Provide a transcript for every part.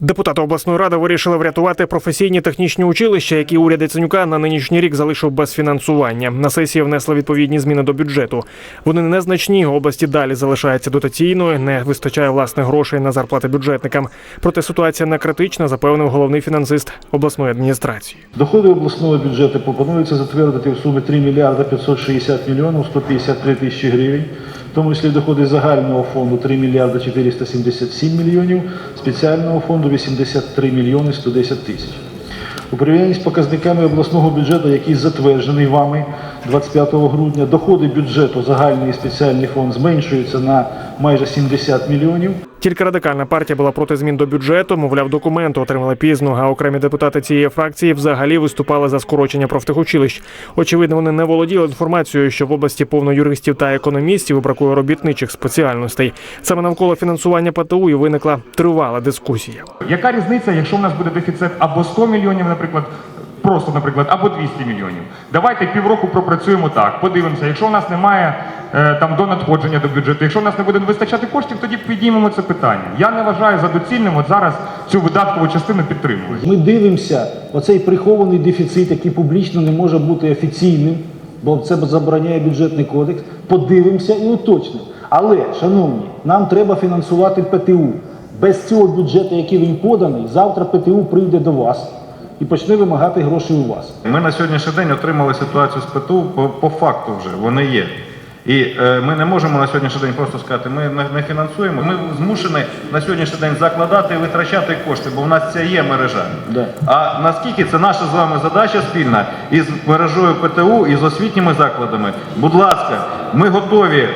Депутати обласної ради вирішили врятувати професійні технічні училища, які уряд Яценюка на нинішній рік залишив без фінансування. На сесії внесли відповідні зміни до бюджету. Вони незначні. Області далі залишається дотаційною, не вистачає власних грошей на зарплати бюджетникам. Проте ситуація не критична, запевнив головний фінансист обласної адміністрації. Доходи обласного бюджету пропонується затвердити в сумі 3 мільярда 560 мільйонів 153 тисячі гривень, тому числі доходи загального фонду 3 мільярда 477 мільйонів, спеціального фонду 83 мільйони 110 тисяч. У порівнянні з показниками обласного бюджету, який затверджений вами 25 грудня, доходи бюджету загальний і спеціальний фонд зменшуються на майже 70 мільйонів. Тільки радикальна партія була проти змін до бюджету. Мовляв, документи отримали пізно. А окремі депутати цієї фракції взагалі виступали за скорочення профтехучилищ. Очевидно, вони не володіли інформацією, що в області повно юристів та економістів і бракує робітничих спеціальностей. Саме навколо фінансування ПТУ і виникла тривала дискусія. Яка різниця, якщо в нас буде дефіцит або 100 мільйонів, наприклад, просто, наприклад, або 200 мільйонів? Давайте півроку пропрацюємо так, подивимося. Якщо в нас немає е, там до надходження до бюджету, якщо в нас не буде вистачати коштів, тоді підіймемо це питання. Я не вважаю за доцільним от зараз цю видаткову частину підтримувати. Ми дивимося оцей прихований дефіцит, який публічно не може бути офіційним, бо це забороняє бюджетний кодекс. Подивимося і уточнимо. Але, шановні, нам треба фінансувати ПТУ. Без цього бюджету, який він поданий, завтра ПТУ прийде до вас і почне вимагати гроші у вас. Ми на сьогоднішній день отримали ситуацію з ПТУ по, по факту вже, вони є. І е, ми не можемо на сьогоднішній день просто сказати, ми не, не фінансуємо. Ми змушені на сьогоднішній день закладати і витрачати кошти, бо в нас ця є мережа. Да. А наскільки це наша з вами задача спільна із мережою ПТУ і з освітніми закладами? Будь ласка, ми готові.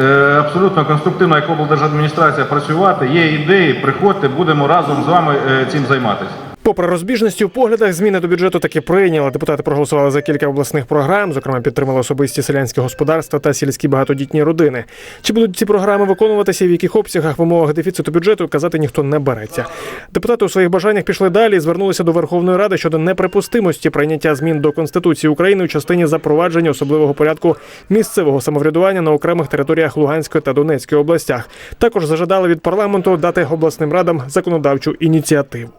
е, Абсолютно конструктивно, як облдержадміністрація працювати. Є ідеї, приходьте, будемо разом з вами е, цим займатися. Попри розбіжності в поглядах, зміни до бюджету таки прийняли. Депутати проголосували за кілька обласних програм, зокрема підтримали особисті селянські господарства та сільські багатодітні родини. Чи будуть ці програми виконуватися і в яких обсягах в умовах дефіциту бюджету казати ніхто не береться. Депутати у своїх бажаннях пішли далі і звернулися до Верховної Ради щодо неприпустимості прийняття змін до Конституції України у частині запровадження особливого порядку місцевого самоврядування на окремих територіях Луганської та Донецької областях. Також зажадали від парламенту дати обласним радам законодавчу ініціативу.